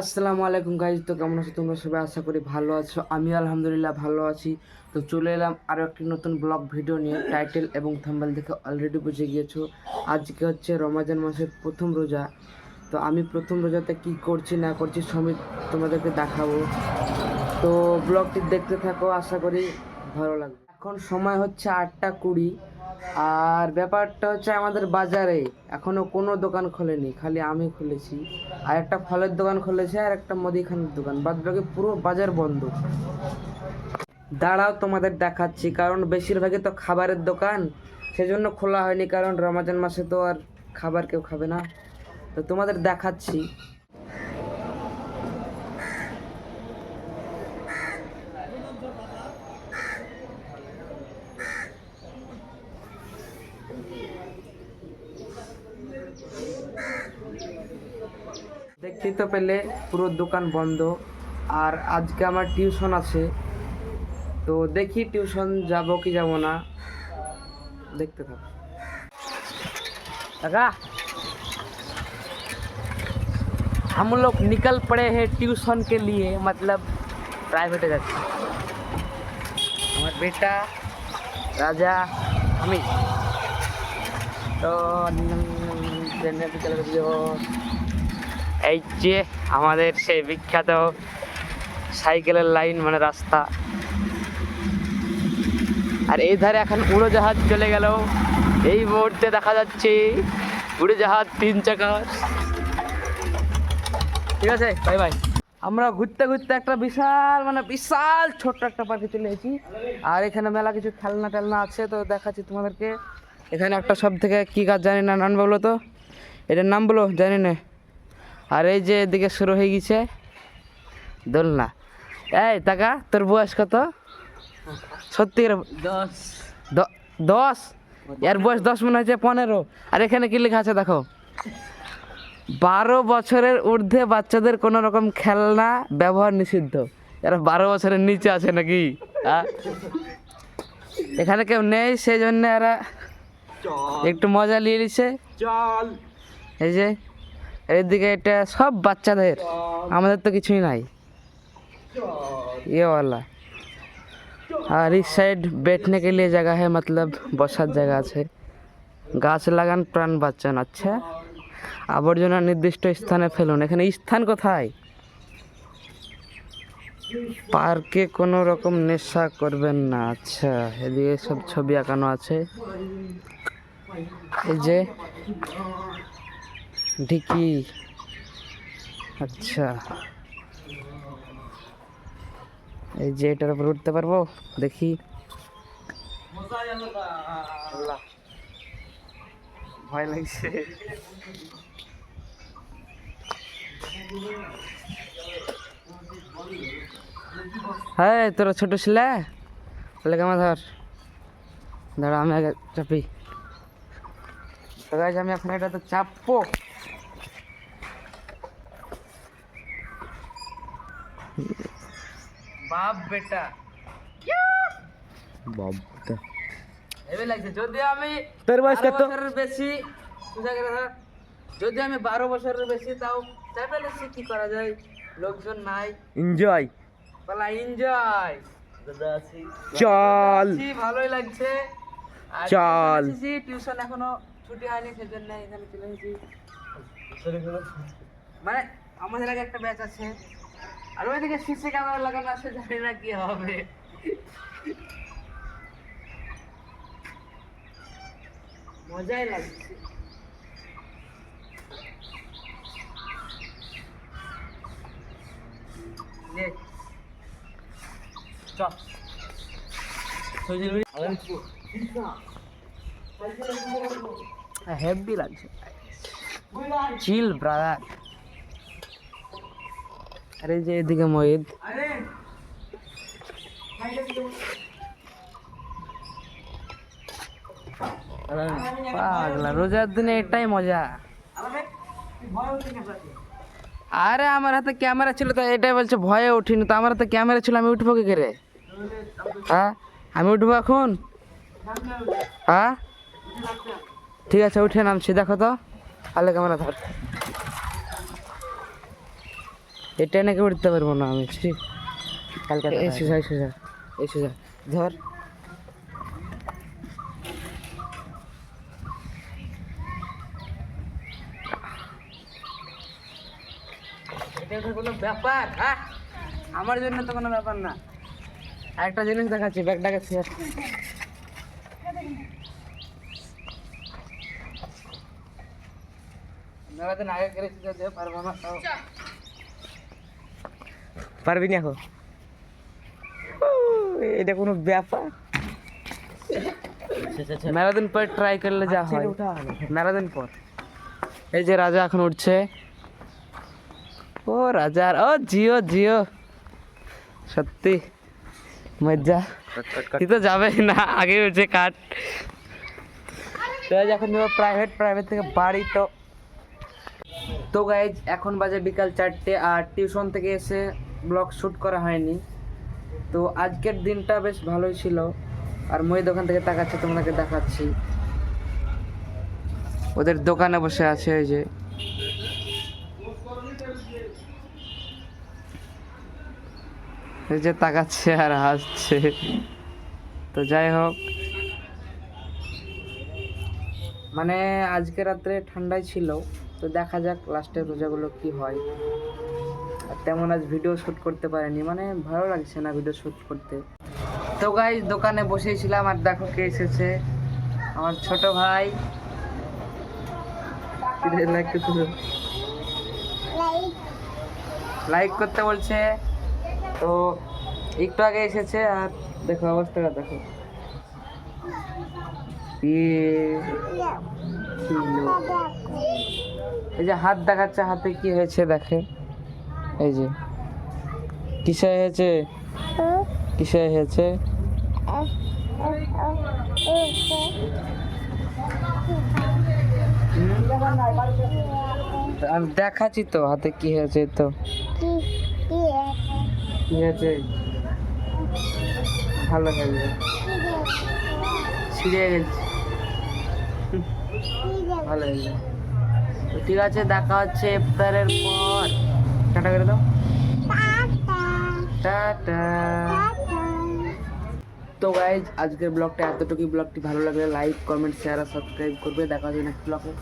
আসসালামু আলাইকুম গাইজ তো কেমন আছো তোমরা সবাই? আশা করি ভালো আছো। আমি আলহামদুলিল্লাহ ভালো আছি। তো চলে এলাম আরও একটি নতুন ব্লগ ভিডিও নিয়ে। টাইটেল এবং থাম্বেল দেখে অলরেডি বুঝে গিয়েছো। আজকে হচ্ছে রমাজান মাসের প্রথম রোজা। তো আমি প্রথম রোজাতে কি করছি, না করছি সবই তোমাদেরকে দেখাবো। তো ব্লগটি দেখতে থাকো, আশা করি ভালো লাগবে। এখন সময় হচ্ছে আটটা কুড়ি। আর ব্যাপারটা হচ্ছে আমাদের বাজারে এখনও কোনো দোকান খোলেনি, খালি আমি খুলেছি। আর একটা ফলের দোকান খুলেছে আর একটা মুদিখানার দোকান, বাদ বাকি পুরো বাজার বন্ধ। দাঁড়াও, তোমাদের দেখাচ্ছি, কারণ বেশিরভাগই তো খাবারের দোকান, সেজন্য খোলা হয়নি, কারণ রমাজান মাসে তো আর খাবার কেউ খাবে না। তো তোমাদের দেখাচ্ছি। দেখতেই তো পেলে পুরো দোকান বন্ধ আর আজকে আমার টিউশন আছে তো দেখি টিউশন যাব কি যাব না দেখতে থাকো কাকা हम लोग निकल पड़े हैं ट्यूशन के लिए मतलब प्राइवेटे যাচ্ছি আমার বেটা রাজা আমি তো এই যে আমাদের সেই বিখ্যাত সাইকেলের লাইন মানে রাস্তা। আর এই ধারে এখন উড়োজাহাজ চলে গেল। এই মুহূর্তে দেখা যাচ্ছে উড়োজাহাজ তিন চাকা ঠিক আছে বাই বাই আমরা ঘুরতে ঘুরতে একটা বিশাল মানে বিশাল ছোট্ট একটা পার্কে চলে এসেছি। আর এখানে মেলা কিছু খেলনা টেলনা আছে, তো দেখাচ্ছি তোমাদেরকে। এখানে একটা সব থেকে কী গাছ জানি না, নাম বলো তো। এটার নাম বলো, জানি না। আর এই যে এদিকে শুরু হয়ে গেছে দোলনা। এই টাকা তোর বয়স কত? সত্যি দশ। দশ? এর বয়স দশ মনে হচ্ছে পনেরো। আর এখানে কি লেখা আছে দেখো? বারো বছরের ঊর্ধ্বে বাচ্চাদের কোনো রকম খেলনা ব্যবহার নিষিদ্ধ। এরা বারো বছরের নিচে আছে নাকি? হ্যাঁ? এখানে কেউ নেই সেই জন্য এরা একটু মজা নিয়ে নিচ্ছে। চল। এই যে এইদিকে এটা সব বাচ্চাদের আমাদের তো কিছুই নাই ये वाला और इस साइड बैठने के लिए जगह है मतलब বসার জায়গা আছে গাছ লাগান প্রাণ বাঁচান আচ্ছা আবর্জনা নির্দিষ্ট স্থানে ফেলুন এখানে স্থান কোথায় পার্কে কোনো রকম নেশা করবেন না আচ্ছা এদিকে সব ছবি আঁকানো আছে এই যে ঢিকি আচ্ছা। এই যে এটার উপর উঠতে পারব? দেখি। ভয় লাগছে। হ্যাঁ তোরা ছোট ছিলে? তাহলে কেমন ধর। দাঁড়া, আমি আগে চাপি। আমি এখন এটা তো চাপবো। বাপ বেটা। বাবা হেভি লাগছে। যদি আমি তোর বয়স কত? বছরের বেশি বুঝা গেল যদি আমি বারো বছরের বেশি তাও চাপে বেশি কি করা যায়? লোকজন নাই। এনজয় বলা এনজয় চল। ভালোই লাগছে। চল। টিউশন এখনও ছুটি হয়নি সেজন্য এখানে চলে এসেছি। মানে আমাদের আগে একটা ব্যাচ আছে। আর ওইদিকে সিসি ক্যামেরা লাগানো আছে জানি না কি হবে। মজাই লাগছে। হেভি লাগছে। চিল ব্রাদার আরে যে এদিকে মহিদ পাগলা, রোজার দিনে এটাই মজা। আরে আমার হাতে ক্যামেরা ছিল তো, এটাই বলছে ভয়ে উঠিনি তো, আমার হাতে ক্যামেরা ছিল, আমি উঠবো কি করে? হ্যাঁ? আমি উঠবো এখন? হ্যাঁ? ঠিক আছে, উঠে নামছি, দেখো তো। আলে ক্যামেরা ধর এটা নাকি উঠতে পারব না আমি। ছি। কালকে এই সোজা এই সোজা এই সোজা ধর। কোনো ব্যাপার হ্যাঁ আমার জন্য তো কোনো ব্যাপার না। একটা জিনিস দেখাচ্ছি ব্যাগটাকে শেয়ার মেলাদিন আগে করেছি পারব না পারবি না এখন? এটা কোনো ব্যাপার। মেলাদিন পর ট্রাই করলে যা হয়। মেলাদিন পর। এই যে রাজা এখন উঠছে। ও রাজার ও জিও জিও। সত্যি মজা তুই তো যাবে না আগে উঠছে কাট। তো এখন প্রাইভেট প্রাইভেট থেকে বাড়ি তো। তো গাইজ এখন বাজে বিকাল চারটে আর টিউশন থেকে এসে ব্লগ শ্যুট করা হয়নি। তো আজকের দিনটা বেশ ভালোই ছিল। আর মই দোকান থেকে তাকাচ্ছে, তোমাদেরকে দেখাচ্ছি। ওদের দোকানে বসে আছে ওই যে। এই যে তাকাচ্ছে আর হাসছে। তো যাই হোক। মানে আজকে রাত্রে ঠান্ডাই ছিল। তো দেখা যাক লাস্টের রোজাগুলো কি হয়। তেমন আজ ভিডিও শ্যুট করতে পারিনি। মানে ভালো লাগছে না ভিডিও শ্যুট করতে। তো গাই দোকানে বসেছিলাম আর দেখো কে এসেছে। আমার ছোট ভাই। লাইক করতে বলছে। তো একটু আগে এসেছে আর দেখো অবস্থাটা দেখো। এই যে হাত দেখাচ্ছে, হাতে কি হয়েছে দেখে। এই যে। কিসে হয়েছে কিসে হয়েছে আমি দেখাচ্ছি তো, হাতে কি হয়েছে তো। কি হয়েছে? ভালো হয়েছে ছিঁড়ে গেছে। ভালো হয়েছে ঠিক আছে, দেখা হচ্ছে ইফতারের পর। টাটা করে দাও। টাটা। তো গাইজ আজকের ব্লগটা এতটুকুই। ব্লগটি ভালো লাগলে লাইক কমেন্ট শেয়ার আর সাবস্ক্রাইব করবে। দেখা হচ্ছে নেক্সট ব্লগে